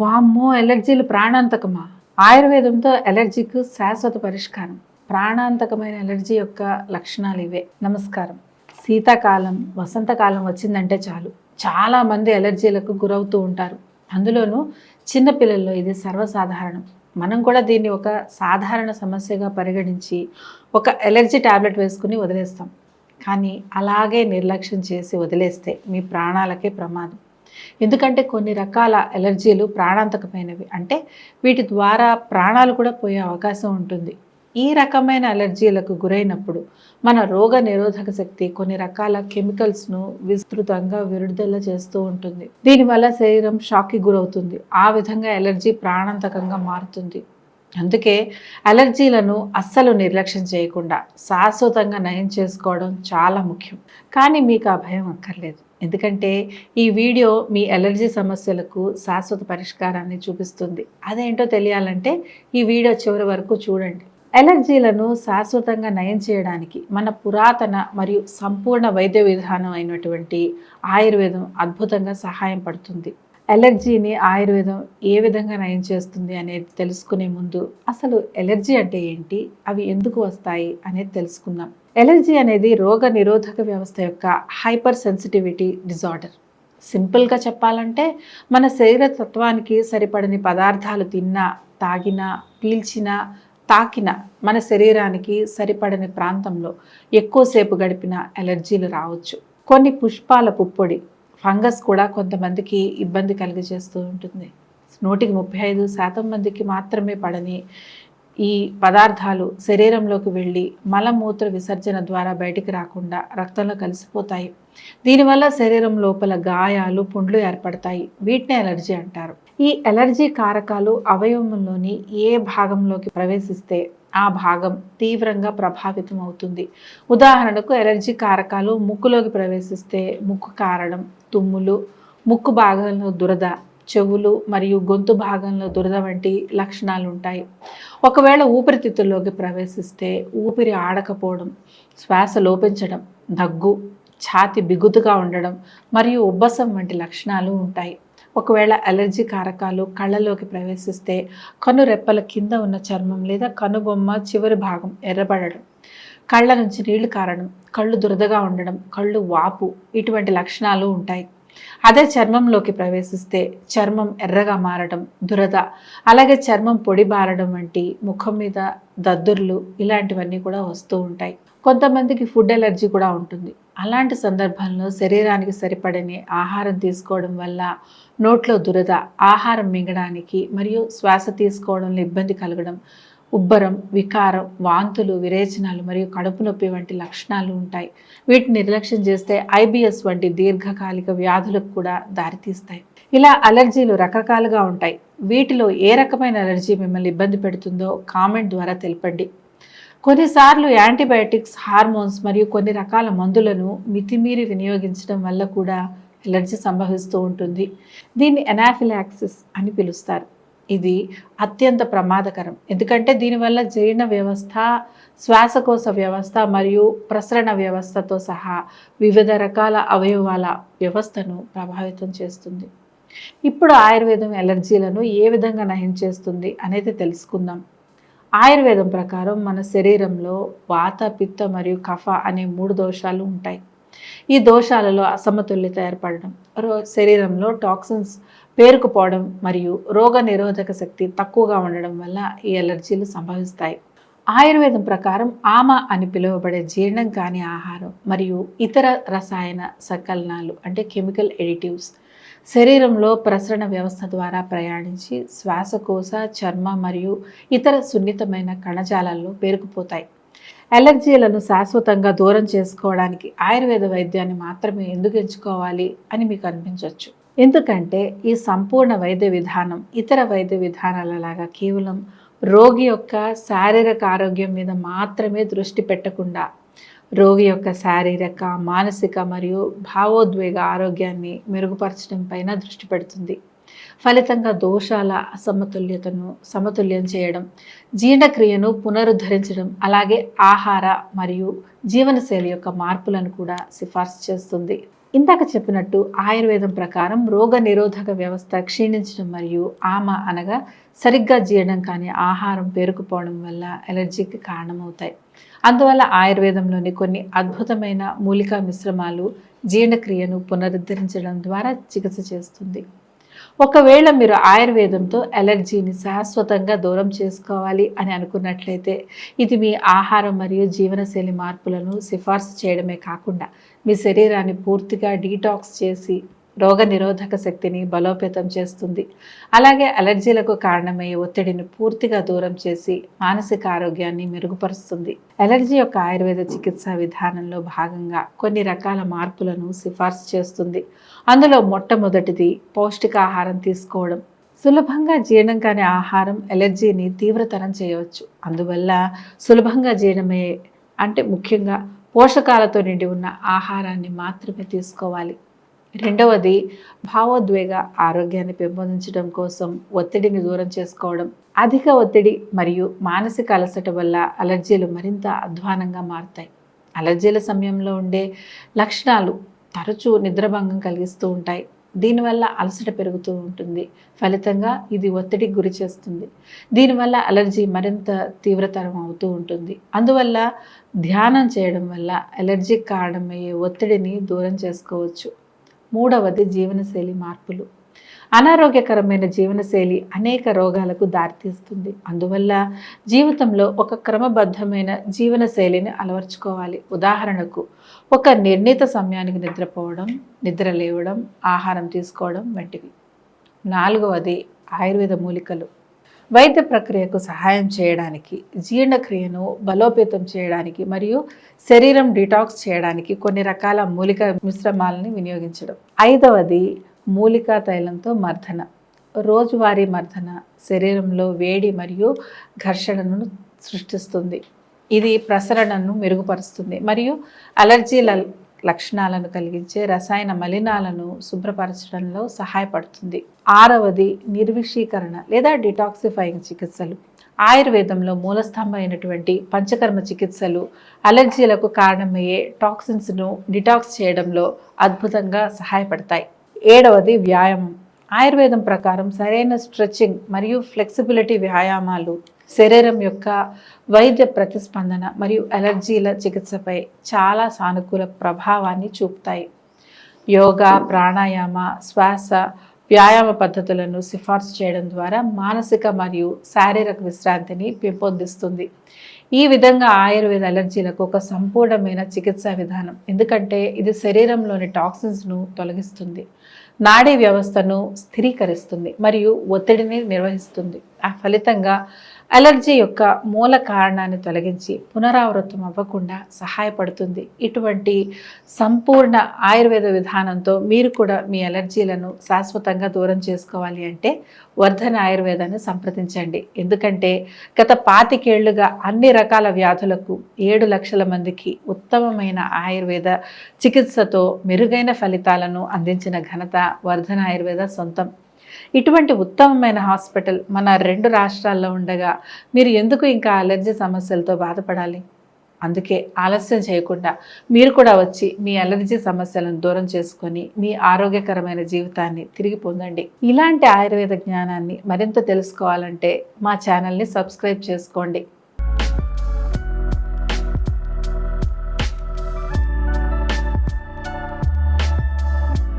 వామ్మో ఎలర్జీలు ప్రాణాంతకమా? ఆయుర్వేదంతో ఎలర్జీకు శాశ్వత పరిష్కారం. ప్రాణాంతకమైన ఎలర్జీ యొక్క లక్షణాలు ఇవే. నమస్కారం. శీతాకాలం వసంతకాలం వచ్చిందంటే చాలు. చాలా మంది ఎలర్జీలకు గురవుతూ ఉంటారు. అందులోనూ చిన్నపిల్లల్లో ఇది సర్వసాధారణం. మనం కూడా దీన్ని ఒక సాధారణ సమస్యగా పరిగణించి ఒక ఎలర్జీ టాబ్లెట్ వేసుకుని వదిలేస్తాం. కానీ అలాగే నిర్లక్ష్యం చేసి వదిలేస్తే మీ ప్రాణాలకే ప్రమాదం. ఎందుకంటే కొన్ని రకాల ఎలర్జీలు ప్రాణాంతకమైనవి. అంటే వీటి ద్వారా ప్రాణాలు కూడా పోయే అవకాశం ఉంటుంది. ఈ రకమైన అలర్జీలకు గురైనప్పుడు మన రోగ నిరోధక శక్తి కొన్ని రకాల కెమికల్స్ను విస్తృతంగా విడుదల చేస్తూ ఉంటుంది. దీనివల్ల శరీరం షాక్కి గురవుతుంది. ఆ విధంగా ఎలర్జీ ప్రాణాంతకంగా మారుతుంది. అందుకే అలర్జీలను అస్సలు నిర్లక్ష్యం చేయకుండా శాశ్వతంగా నయం చేసుకోవడం చాలా ముఖ్యం. కానీ మీకు ఆ భయం అక్కర్లేదు. ఎందుకంటే ఈ వీడియో మీ ఎలర్జీ సమస్యలకు శాశ్వత పరిష్కారాన్ని చూపిస్తుంది. అదేంటో తెలియాలంటే ఈ వీడియో చివరి వరకు చూడండి. ఎలర్జీలను శాశ్వతంగా నయం చేయడానికి మన పురాతన మరియు సంపూర్ణ వైద్య విధానం అయినటువంటి ఆయుర్వేదం అద్భుతంగా సహాయం పడుతుంది. ఎలర్జీని ఆయుర్వేదం ఏ విధంగా నయం చేస్తుంది అనేది తెలుసుకునే ముందు అసలు ఎలర్జీ అంటే ఏంటి? అవి ఎందుకు వస్తాయి? అనేది తెలుసుకుందాం. ఎలర్జీ అనేది రోగ నిరోధక వ్యవస్థ యొక్క హైపర్ సెన్సిటివిటీ డిజార్డర్. సింపుల్గా చెప్పాలంటే మన శరీర తత్వానికి సరిపడని పదార్థాలు తిన్నా తాగినా పీల్చినా తాకిన మన శరీరానికి సరిపడని ప్రాంతంలో ఎక్కువసేపు గడిపిన ఎలర్జీలు రావచ్చు. కొన్ని పుష్పాల పుప్పొడి ఫంగస్ కూడా కొంతమందికి ఇబ్బంది కలిగజేస్తూ ఉంటుంది. నూటికి ముప్పై ఐదు శాతం మందికి మాత్రమే పడని ఈ పదార్థాలు శరీరంలోకి వెళ్ళి మలమూత్ర విసర్జన ద్వారా బయటికి రాకుండా రక్తంలో కలిసిపోతాయి. దీనివల్ల శరీరం లోపల గాయాలు పుండ్లు ఏర్పడతాయి. వీటిని ఎలర్జీ అంటారు. ఈ ఎలర్జీ కారకాలు అవయవంలోని ఏ భాగంలోకి ప్రవేశిస్తే ఆ భాగం తీవ్రంగా ప్రభావితం అవుతుంది. ఉదాహరణకు ఎలర్జీ కారకాలు ముక్కులోకి ప్రవేశిస్తే ముక్కు కారడం తుమ్ములు ముక్కు భాగంలో దురద చెవులు మరియు గొంతు భాగంలో దురద వంటి లక్షణాలు ఉంటాయి ఒకవేళ ఊపిరితిత్తుల్లోకి ప్రవేశిస్తే ఊపిరి ఆడకపోవడం శ్వాస లోపించడం దగ్గు ఛాతి బిగుతుగా ఉండడం మరియు ఉబ్బసం వంటి లక్షణాలు ఉంటాయి. ఒకవేళ అలర్జీ కారకాలు కళ్ళలోకి ప్రవేశిస్తే కను రెప్పల కింద ఉన్న చర్మం లేదా కనుబొమ్మ చివరి భాగం ఎర్రబడడం కళ్ళ నుంచి నీళ్ళు కారడం కళ్ళు దురదగా ఉండడం కళ్ళు వాపు ఇటువంటి లక్షణాలు ఉంటాయి. అదే చర్మంలోకి ప్రవేశిస్తే చర్మం ఎర్రగా మారడం దురద. అలాగే చర్మం పొడి బారడం వంటి ముఖం మీద దద్దుర్లు ఇలాంటివన్నీ కూడా వస్తూ ఉంటాయి. కొంతమందికి ఫుడ్ ఎలర్జీ కూడా ఉంటుంది. అలాంటి సందర్భంలో శరీరానికి సరిపడని ఆహారం తీసుకోవడం వల్ల నోట్లో దురద ఆహారం మింగడానికి మరియు శ్వాస తీసుకోవడంలో ఇబ్బంది కలగడం ఉబ్బరం వికారం వాంతులు విరేచనాలు మరియు కడుపు నొప్పి వంటి లక్షణాలు ఉంటాయి. వీటిని నిర్లక్ష్యం చేస్తే ఐబిఎస్ వంటి దీర్ఘకాలిక వ్యాధులకు కూడా దారితీస్తాయి. ఇలా అలర్జీలు రకరకాలుగా ఉంటాయి. వీటిలో ఏ రకమైన అలర్జీ మిమ్మల్ని ఇబ్బంది పెడుతుందో కామెంట్ ద్వారా తెలపండి. కొన్నిసార్లు యాంటీబయాటిక్స్ హార్మోన్స్ మరియు కొన్ని రకాల మందులను మితిమీరి వినియోగించడం వల్ల కూడా ఎలర్జీ సంభవిస్తూ ఉంటుంది. దీన్ని ఎనాఫిలాక్సిస్ అని పిలుస్తారు. ఇది అత్యంత ప్రమాదకరం. ఎందుకంటే దీనివల్ల జీర్ణ వ్యవస్థ శ్వాసకోశ వ్యవస్థ మరియు ప్రసరణ వ్యవస్థతో సహా వివిధ రకాల అవయవాల వ్యవస్థను ప్రభావితం చేస్తుంది. ఇప్పుడు ఆయుర్వేదం ఎలర్జీలను ఏ విధంగా నయం చేస్తుంది అనేది తెలుసుకుందాం. ఆయుర్వేదం ప్రకారం మన శరీరంలో వాత పిత్త మరియు కఫ అనే మూడు దోషాలు ఉంటాయి. ఈ దోషాలలో అసమతుల్యత ఏర్పడడం శరీరంలో టాక్సిన్స్ పేరుకుపోవడం మరియు రోగ నిరోధక శక్తి తక్కువగా ఉండడం వల్ల ఈ ఎలర్జీలు సంభవిస్తాయి. ఆయుర్వేదం ప్రకారం ఆమ అని పిలువబడే జీర్ణం కాని ఆహారం మరియు ఇతర రసాయన సంకలనాలు అంటే కెమికల్ ఎడిటివ్స్ శరీరంలో ప్రసరణ వ్యవస్థ ద్వారా ప్రయాణించి శ్వాసకోశ చర్మ మరియు ఇతర సున్నితమైన కణజాలాల్లో పేరుకుపోతాయి. ఎలర్జీలను శాశ్వతంగా దూరం చేసుకోవడానికి ఆయుర్వేద వైద్యాన్ని మాత్రమే ఎందుకు ఎంచుకోవాలి అని మీకు అనిపించవచ్చు ఎందుకంటే ఈ సంపూర్ణ వైద్య విధానం ఇతర వైద్య విధానాలలాగా కేవలం రోగి యొక్క శారీరక ఆరోగ్యం మీద మాత్రమే దృష్టి పెట్టకుండా రోగి యొక్క శారీరక మానసిక మరియు భావోద్వేగ ఆరోగ్యాన్ని మెరుగుపరచడం పైన దృష్టి పెడుతుంది. ఫలితంగా దోషాల అసమతుల్యతను సమతుల్యం చేయడం జీర్ణక్రియను పునరుద్ధరించడం అలాగే ఆహార మరియు జీవనశైలి యొక్క మార్పులను కూడా సిఫార్సు చేస్తుంది. ఇందాక చెప్పినట్టు ఆయుర్వేదం ప్రకారం రోగ నిరోధక వ్యవస్థ క్షీణించడం మరియు ఆమ అనగా సరిగ్గా జీర్ణం కాని ఆహారం పేరుకుపోవడం వల్ల ఎలర్జీకి కారణమవుతాయి. అందువల్ల ఆయుర్వేదంలోని కొన్ని అద్భుతమైన మూలికా మిశ్రమాలు జీర్ణక్రియను పునరుద్ధరించడం ద్వారా చికిత్స చేస్తుంది. ఒకవేళ మీరు ఆయుర్వేదంతో అలర్జీని శాశ్వతంగా దూరం చేసుకోవాలి అని అనుకున్నట్లయితే ఇది మీ ఆహారం మరియు జీవనశైలి మార్పులను సిఫార్సు చేయడమే కాకుండా మీ శరీరాన్ని పూర్తిగా డీటాక్స్ చేసి రోగ నిరోధక శక్తిని బలోపేతం చేస్తుంది. అలాగే అలర్జీలకు కారణమయ్యే ఒత్తిడిని పూర్తిగా దూరం చేసి మానసిక ఆరోగ్యాన్ని మెరుగుపరుస్తుంది. అలర్జీ యొక్క ఆయుర్వేద చికిత్సా విధానంలో భాగంగా కొన్ని రకాల మార్పులను సిఫార్సు చేస్తుంది. అందులో మొట్టమొదటిది పౌష్టికాహారం తీసుకోవడం. సులభంగా జీర్ణం కాని ఆహారం ఎలర్జీని తీవ్రతరం చేయవచ్చు. అందువల్ల సులభంగా జీర్ణమయ్యే అంటే ముఖ్యంగా పోషకాలతో నిండి ఉన్న ఆహారాన్ని మాత్రమే తీసుకోవాలి. రెండవది భావోద్వేగ ఆరోగ్యాన్ని పెంపొందించడం కోసం ఒత్తిడిని దూరం చేసుకోవడం. అధిక ఒత్తిడి మరియు మానసిక అలసట వల్ల అలర్జీలు మరింత అధ్వానంగా మారుతాయి. అలర్జీల సమయంలో ఉండే లక్షణాలు తరచూ నిద్రభంగం కలిగిస్తూ ఉంటాయి. దీనివల్ల అలసట పెరుగుతూ ఉంటుంది. ఫలితంగా ఇది ఒత్తిడికి గురి చేస్తుంది. దీనివల్ల అలర్జీ మరింత తీవ్రతరం అవుతూ ఉంటుంది. అందువల్ల ధ్యానం చేయడం వల్ల అలర్జీకి కారణమయ్యే ఒత్తిడిని దూరం చేసుకోవచ్చు. మూడవది జీవనశైలి మార్పులు. అనారోగ్యకరమైన జీవనశైలి అనేక రోగాలకు దారితీస్తుంది. అందువల్ల జీవితంలో ఒక క్రమబద్ధమైన జీవనశైలిని అలవర్చుకోవాలి. ఉదాహరణకు ఒక నిర్ణీత సమయానికి నిద్రపోవడం నిద్ర లేవడం ఆహారం తీసుకోవడం వంటివి. నాలుగవది ఆయుర్వేద మూలికలు. వైద్య ప్రక్రియకు సహాయం చేయడానికి జీర్ణక్రియను బలోపేతం చేయడానికి మరియు శరీరం డిటాక్స్ చేయడానికి కొన్ని రకాల మూలిక మిశ్రమాలని వినియోగించడం. ఐదవది మూలికా తైలంతో మర్దన. రోజువారీ మర్దన శరీరంలో వేడి మరియు ఘర్షణను సృష్టిస్తుంది. ఇది ప్రసరణను మెరుగుపరుస్తుంది మరియు అలర్జీల లక్షణాలను కలిగించే రసాయన మలినాలను శుభ్రపరచడంలో సహాయపడుతుంది. ఆరవది నిర్విషీకరణ లేదా డిటాక్సిఫైయింగ్ చికిత్సలు. ఆయుర్వేదంలో మూలస్తంభమైనటువంటి పంచకర్మ చికిత్సలు అలర్జీలకు కారణమయ్యే టాక్సిన్స్ను డిటాక్స్ చేయడంలో అద్భుతంగా సహాయపడతాయి. ఏడవది వ్యాయామం. ఆయుర్వేదం ప్రకారం సరైన స్ట్రెచ్చింగ్ మరియు ఫ్లెక్సిబిలిటీ వ్యాయామాలు శరీరం యొక్క వైద్య ప్రతిస్పందన మరియు అలర్జీల చికిత్సపై చాలా సానుకూల ప్రభావాన్ని చూపుతాయి. యోగా ప్రాణాయామ శ్వాస వ్యాయామ పద్ధతులను సిఫార్సు చేయడం ద్వారా మానసిక మరియు శారీరక విశ్రాంతిని పెంపొందిస్తుంది. ఈ విధంగా ఆయుర్వేద అలర్జీలకు ఒక సంపూర్ణమైన చికిత్సా విధానం. ఎందుకంటే ఇది శరీరంలోని టాక్సిన్స్ను తొలగిస్తుంది. నాడీ వ్యవస్థను స్థిరీకరిస్తుంది మరియు ఒత్తిడిని నిర్వహిస్తుంది. ఆ ఫలితంగా అలర్జీ యొక్క మూల కారణాన్ని తొలగించి పునరావృతం అవ్వకుండా సహాయపడుతుంది. ఇటువంటి సంపూర్ణ ఆయుర్వేద విధానంతో మీరు కూడా మీ అలర్జీలను శాశ్వతంగా దూరం చేసుకోవాలి అంటే వర్ధన ఆయుర్వేదాన్ని సంప్రదించండి. ఎందుకంటే గత పాతికేళ్ళుగా అన్ని రకాల వ్యాధులకు ఏడు లక్షల మందికి ఉత్తమమైన ఆయుర్వేద చికిత్సతో మెరుగైన ఫలితాలను అందించిన ఘనత వర్ధన ఆయుర్వేద సొంతం. ఇటువంటి ఉత్తమమైన హాస్పిటల్ మన రెండు రాష్ట్రాల్లో ఉండగా మీరు ఎందుకు ఇంకా అలర్జీ సమస్యలతో బాధపడాలి? అందుకే ఆలస్యం చేయకుండా మీరు కూడా వచ్చి మీ అలర్జీ సమస్యలను దూరం చేసుకొని మీ ఆరోగ్యకరమైన జీవితాన్ని తిరిగి పొందండి. ఇలాంటి ఆయుర్వేద జ్ఞానాన్ని మరింత తెలుసుకోవాలంటే మా ఛానల్ని సబ్స్క్రైబ్ చేసుకోండి.